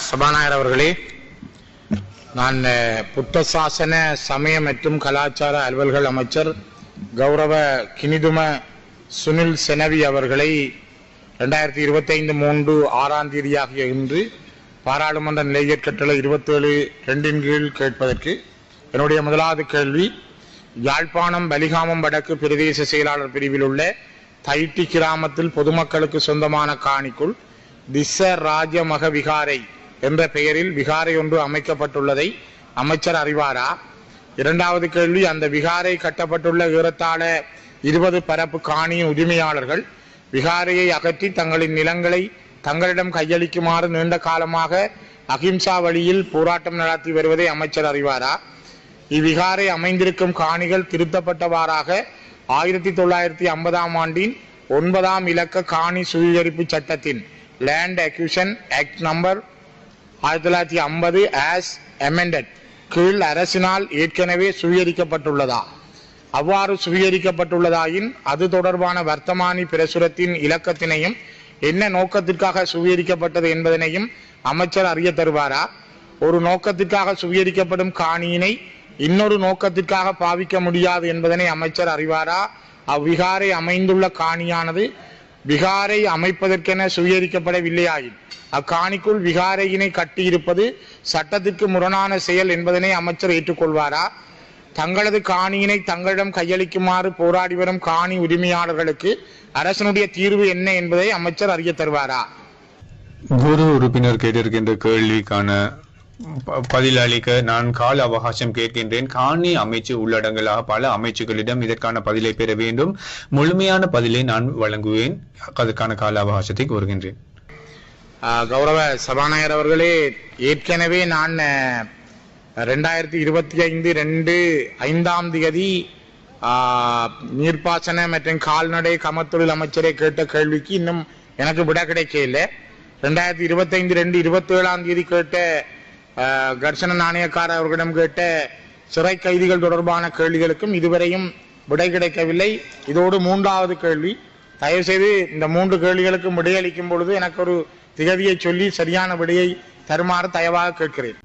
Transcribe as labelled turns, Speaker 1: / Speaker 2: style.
Speaker 1: சபாநாயகர் அவர்களே நான் புத்தசாசன புத்த சாசன சமய மற்றும் கலாச்சார அலுவல்கள் அமைச்சர் கௌரவ கினிதும சுனில் செனவி அவர்களை ரெண்டாயிரத்தி இருபத்தைந்து மூன்று ஆறாம் தேதியாகிய இன்று பாராளுமன்ற நிலையற் கட்டளை இருபத்தேழு ரெண்டின் கீழ் கேட்பதற்கு என்னுடைய முதலாவது கேள்வி யாழ்ப்பாணம் பலிகாமம் வடக்கு பிரதேச செயலாளர் பிரிவில் உள்ள தைட்டி கிராமத்தில் பொதுமக்களுக்கு சொந்தமான காணிக்குள் திஸ்ஸ ராஜமக விகாரை என்ற பெயரில் விகாரை ஒன்று அமைக்கப்பட்டுள்ளதை அமைச்சர் அறிவாரா? இரண்டாவது கேள்வி அந்த விகாரை கட்டப்பட்டுள்ள ஏறத்தாழ இருபது பரப்பு காணியின் உரிமையாளர்கள் விகாரையை அகற்றி தங்களின் நிலங்களை தங்களிடம் கையளிக்குமாறு நீண்ட காலமாக அகிம்சா வழியில் போராட்டம் நடத்தி வருவதை அமைச்சர் அறிவாரா? இவ்விகாரை அமைந்திருக்கும் காணிகள் திருத்தப்பட்டவாறாக ஆயிரத்தி தொள்ளாயிரத்தி ஐம்பதாம் ஆண்டின் ஒன்பதாம் இலக்க காணி சுவீகரிப்பு சட்டத்தின் லேண்ட் அக்யூஷன் ஆக்ட் நம்பர் ஆயிரத்தி தொள்ளாயிரத்தி ஐம்பது ஆஸ் அமெண்டட் கீழ் அரசினால் ஏற்கனவே சுவீகரிக்கப்பட்டுள்ளதா? அவ்வாறு சுவீகரிக்கப்பட்டுள்ளதாயின் அது தொடர்பான வர்த்தமானி பிரசுரத்தின் இலக்கத்தினையும் என்ன நோக்கத்திற்காக சுவீகரிக்கப்பட்டது என்பதனையும் அமைச்சர் அறிய தருவாரா? ஒரு நோக்கத்திற்காக சுவீகரிக்கப்படும் காணியினை இன்னொரு நோக்கத்திற்காக பாவிக்க முடியாது என்பதனை அமைச்சர் அறிவாரா? அவ்விகாரை அமைந்துள்ள காணியானது விகாரை அமைப்பதற்கென சுவீகரிக்கப்படவில்லையாயின் அக்காணிக்குள் விகாரையினை கட்டியிருப்பது சட்டத்திற்கு முரணான செயல் என்பதனை அமைச்சர் ஏற்றுக்கொள்வாரா? தங்களது காணியினை தங்களிடம் கையளிக்குமாறு போராடி வரும் காணி உரிமையாளர்களுக்கு அரசனுடைய தீர்வு என்ன என்பதை அமைச்சர் அறிய தருவாரா?
Speaker 2: குரு உறுப்பினர் கேட்டிருக்கின்ற கேள்விக்கான பதிலளிக்க நான் கால அவகாசம் கேட்கின்றேன். காணி அமைச்சு உள்ளடங்கலாக பல அமைச்சுகளிடம் இதற்கான பதிலை பெற வேண்டும். முழுமையான பதிலை நான் வழங்குவேன். அதற்கான கால அவகாசத்தை கோருகின்றேன்.
Speaker 1: கௌரவ சபாநாயகர் அவர்களே ஏற்கனவே நான் ரெண்டாயிரத்தி இருபத்தி ஐந்து ரெண்டு ஐந்தாம் தேதி நீர்ப்பாசன மற்றும் கால்நடை கமத்தொழில் அமைச்சரை கேட்ட கேள்விக்கு இன்னும் எனக்கு விட கிடைக்கல ரெண்டாயிரத்தி இருபத்தைந்து ரெண்டு இருபத்தி ஏழாம் தேதி கேட்ட கர்ஷன நாணயக்கார அவர்களிடம் கேட்ட சிறை கைதிகள் தொடர்பான கேள்விகளுக்கும் இதுவரையும் விடை கிடைக்கவில்லை. இதோடு மூன்றாவது கேள்வி. தயவுசெய்து இந்த மூன்று கேள்விகளுக்கும் விடையளிக்கும் பொழுது எனக்கு ஒரு திகதியை சொல்லி சரியான விடையை தருமாறு தயவாக கேட்கிறேன்.